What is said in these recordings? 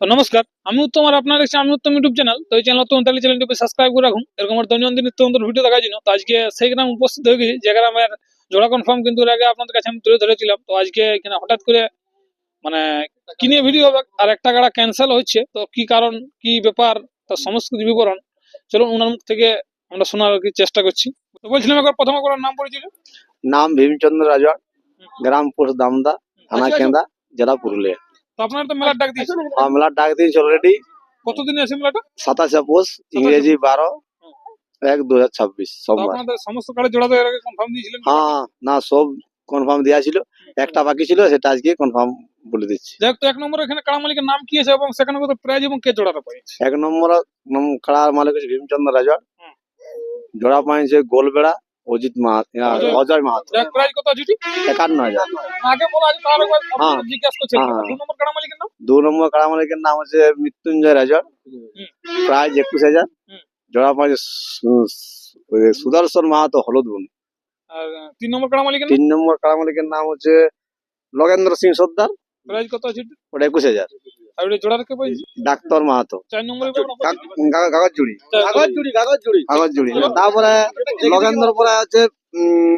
তো নমস্কার আমি উত্তম আর আপনার দেখছি আমি উত্তম ইউটিউব চ্যানেল তো এই চ্যানেল উত্তম তাহলে চ্যানেলটিকে সাবস্ক্রাইব করে রাখুন। এরকম আমার দৈনন্দিন নিত্য নতুন ভিডিও দেখার জন্য। তো আজকে সেই গ্রাম উপস্থিত হয়ে গেছি যে গ্রামের জোড়া কনফার্ম কিন্তু এর আগে আপনাদের কাছে আমি তুলে ধরেছিলাম। তো আজকে এখানে হঠাৎ করে মানে কিনে ভিডিও হবে আর একটা গাড়া ক্যান্সেল হচ্ছে। তো কি কারণ কি ব্যাপার তার সমস্ত বিবরণ চলুন ওনার মুখ থেকে আমরা শোনার কি চেষ্টা করছি। তো বলছিলাম একবার প্রথম করে নাম পরিচয় নাম ভীমচন্দ্র রাজা গ্রাম পোস্ট দামদা থানা কেন্দা জেলা পুরুলিয়া। আপনারা তো মেলার ডাক দিয়েছেন আমরা ডাক দিয়েছি অলরেডি কতদিনে আছে মেলাটা? সাতাশে পোষ ইংরেজি বারো এক দু হাজার ছাব্বিশ সোমবার। সমস্ত গাড়ি জোড়া আগে কনফার্ম দিয়েছিলেন? হ্যাঁ না সব কনফার্ম দেওয়া ছিল। একটা বাকি ছিল সেটা আজকে কনফার্ম বলে দিচ্ছি। যাই তো এক নম্বর এখানে কাড়া মালিকের নাম কি আছে এবং সেখানে কত প্রাইজ এবং কে জোড়াটা পাইছে এক নম্বর নম- খেলার মালিক হচ্ছে ভীমচন্দ্র রাজা হুম। জোড়া পাইছে গোলবেড়া অজিত মাহাত অজয়- অজয় মাহাত। কত? একান্ন হাজার। আগে বলা আছে তার একবার হ্যাঁ। জিজ্ঞাসা করছিলাম হ্যাঁ। দু নম্বর কাড়া মালিকের নাম? দু নম্বর খেলার মালিকের নাম হচ্ছে মৃত্যুঞ্জয় রাজা প্রাইজ একুশ হাজার। হুম। জোড়া পাইছে সুদর্শন মাহাতো হলুদ বন। আর তিন নম্বর কাড়া মালিকের তিন নম্বর কারা মালিকের নাম হচ্ছে লগেন্দ্র সিং সর্দার। প্রাইজ কত আছে ওটা একুশ হাজার। আর ওটা জোড়া কে পাইছে ডাক্তার মাহাতো। চার নম্বর? কাগজ জুড়ি চার- জুড়ি কাগজ জুড়ি তারপরে লগেন্দ্র পরে আছে উম,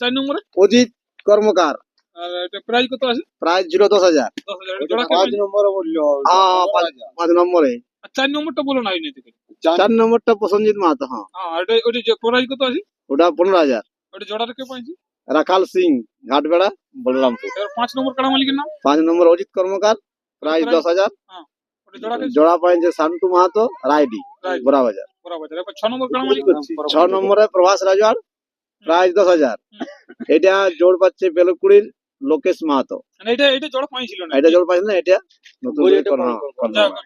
চার নম্বরে? অজিত কর্মকার। আর এটা প্রাইজ কত আছে? প্রাইস ছিল দশ হাজার। কে পাইছে? নম্বরে বলল। পাঁচ নম্বরে। চার নম্বরটা বলো না চার নম্বরটা প্রসঞ্জিৎ মাহাতো হ্যাঁ। হ্যাঁ এটা ওটা যে প্রাইজ কত আছে? ওটা পনেরো হাজার। ওটা জোড়া কে পাইছে রাখাল সিং ঘাটবেড়া বলরামপুর। পাঁচ নম্বর কাড়া মালিকের নাম? পাঁচ নম্বর অজিত কর্মকার প্রাইস দশ হাজার। জোড়া কে পাইছে শান্তু মাহাতো রায়ডি রায়ডি। বাজার। ছ নম্বর প্রভাস রাজওয়ার প্রাইস দশ হাজার। এটা জোর পাচ্ছে বেলকুড়ির লোকেশ মাহাতো। মানে এটা এটা জোড়া পাইছিল না এটা না নতুন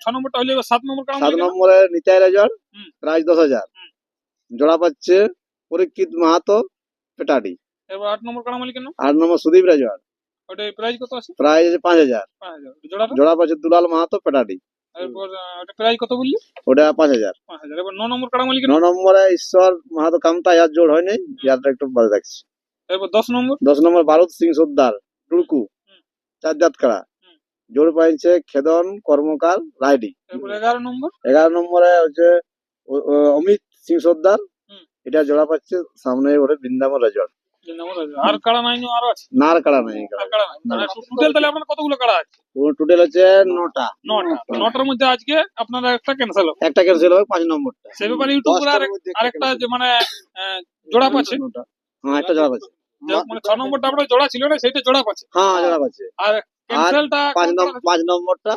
ছ নম্বরটা হলে সাত নম্বর সাত নম্বরে নিতাই রাজওয়ার। প্রাইস দশ হাজার। জোড়া পাচ্ছে পরীক্ষিত মাহাতো পেটাডি। আট নম্বর কাড়া আট নম্বর সুদীপ রাজওয়ার। ওটা প্রাইজ কত আছে? প্রাইস আছে পাঁচ হাজার। ওটা জোড়াটা? জোড়া পাচ্ছে দুলাল মাহাতো পেটাডি ওটা প্রাইজ কত বললি? ওটা পাঁচ হাজার। পাঁচ হাজার। এবার ন নম্বর কাড়া মালিকের? ন নম্বরে ঈশ্বর মাহাতো কামতা ইয়ার জোর হয়নি। ইয়ারটা একটু বাজে রাখছি। এরপর দশ নম্বর? দশ নম্বর বারুদ সিং সর্দার টুড়কু হুম। চার জাত কাড়া। জোর পাইছে খেদন কর্মকার রাইডি। এগারো নম্বর? এগারো নম্বরে হচ্ছে অমিত সিং সর্দার। এটা জোড়া পাচ্ছে সামনে ওরে বৃন্দাবন রেজর্ট। আর কাড়া নাই না আরও আছে কাড়া নেই আর কাড়া নাই? টোটাল তাহলে আপনার কতগুলো কাড়া আছে? টোটাল নটা। নটা। নটার মধ্যে আজকে আপনার একটা ক্যান্সেল হবে। একটা ক্যান্সেল হবে পাঁচ নম্বরটা। সে ব্যাপারে ইউটিউবে আর আরেকটা মানে জোড়া পাচ্ছে। হ্যাঁ একটা জোড়া পাচ্ছে মানে ছ নম্বরটা আপনার জোড়া ছিল না সেটা জোড়া পাচ্ছে হ্যাঁ জোড়া পাচ্ছে আর ক্যান্সেলটা পাঁচ নম্বরটা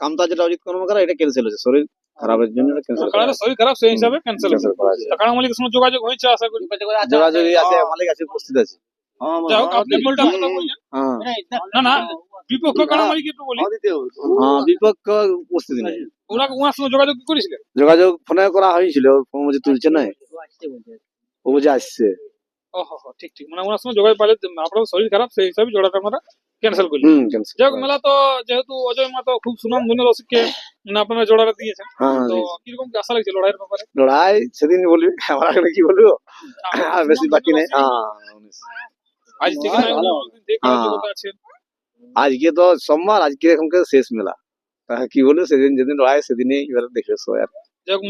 কামতা যেটা অজিত কর্মকার এটা ক্যান্সেল হয়েছে শরীর খারাপের জন্য ক্যান্সেল শরীর খারাপ সেই হিসাবে ক্যান্সেল হয়েছে ক্যান্সেল করা আছে তা মালিকের সঙ্গে যোগাযোগ হয়েছে আশা করি। যোগাযোগী আছে মালিক আছে উপস্থিত আছে। কথা বললেন হ্যাঁ না না বিপক্ষ কাড়া মালিক একটু বলি। হ্যাঁ বিপক্ষ উপস্থিত নেই। ওরা ওনার সঙ্গে যোগাযোগ করেছিলেন? যোগাযোগ ফোনে করা হয়েছিল ফোন তুলছে না। ও বুঝে আসছে। ঠিক ঠিক। মানে ওনার সঙ্গে যোগাযোগ পাইলে আপনার শরীর খারাপ সেই হিসাবে আমরা ক্যান্সেল করলি হুম cancel যাই হোক মেলা তো যেহেতু অজয় মাতো খুব সুনাম ধন্য রসিককে আপনারা জোড়াটা দিয়েছেন। হ্যাঁ তো কীরকম আশা লাগছে লড়াইয়ের ব্যাপারে? লড়াই সেদিন বলবি আমার এখন কি বলব আর বেশি বাকি নেই। হ্যাঁ আজ থেকে হ্যাঁ। আছেন? আজকে তো সোমবার আজকে এখনকার শেষ মেলা। কি বলব সেদিন যেদিন লড়াই সেদিনই এবার সবাই আর।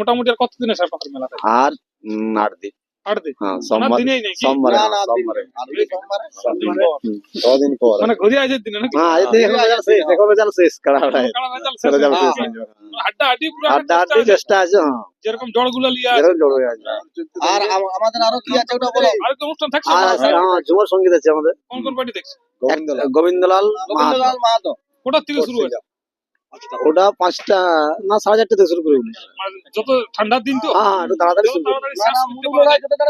মোটামুটি আর কতদিন আছে আপনাদের মেলাতে? আর আট দিন। হ্যাঁ মানে হ্যাঁ, মানে হ্যাঁ হয়ে হ্যাঁ যেরকম হয়ে আর আমাদের আরও কি আছে ওটা বলো আর অনুষ্ঠান থাকছে আছে হ্যাঁ ঝুমর সংগীত আছে আমাদের কোন কোন পার্টি দেখছে গোবিন্দলাল মাহাতো। গোবিন্দলাল মাহাতো কোটার থেকে শুরু হয়েছে ওটা পাঁচটা না সাড়ে চারটা থেকে শুরু করে বলি মানে যত ঠান্ডার দিন তো। হ্যাঁ একটু তাড়াতাড়ি শুরু না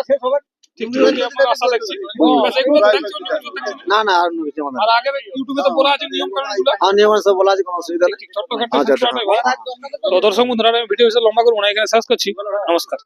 শেষ না আর কিছু আমাদের ইউটিউবে তো বলা আছে নিয়ম কানুনগুলো। আর নিয়ম সব বলা আছে কোনো অসুবিধা নেই। ছোট্টখাটো আচ্ছা, দর্শক বন্ধুরা আমি ভিডিও লম্বা করব না এখানে শেষ করছি। নমস্কার।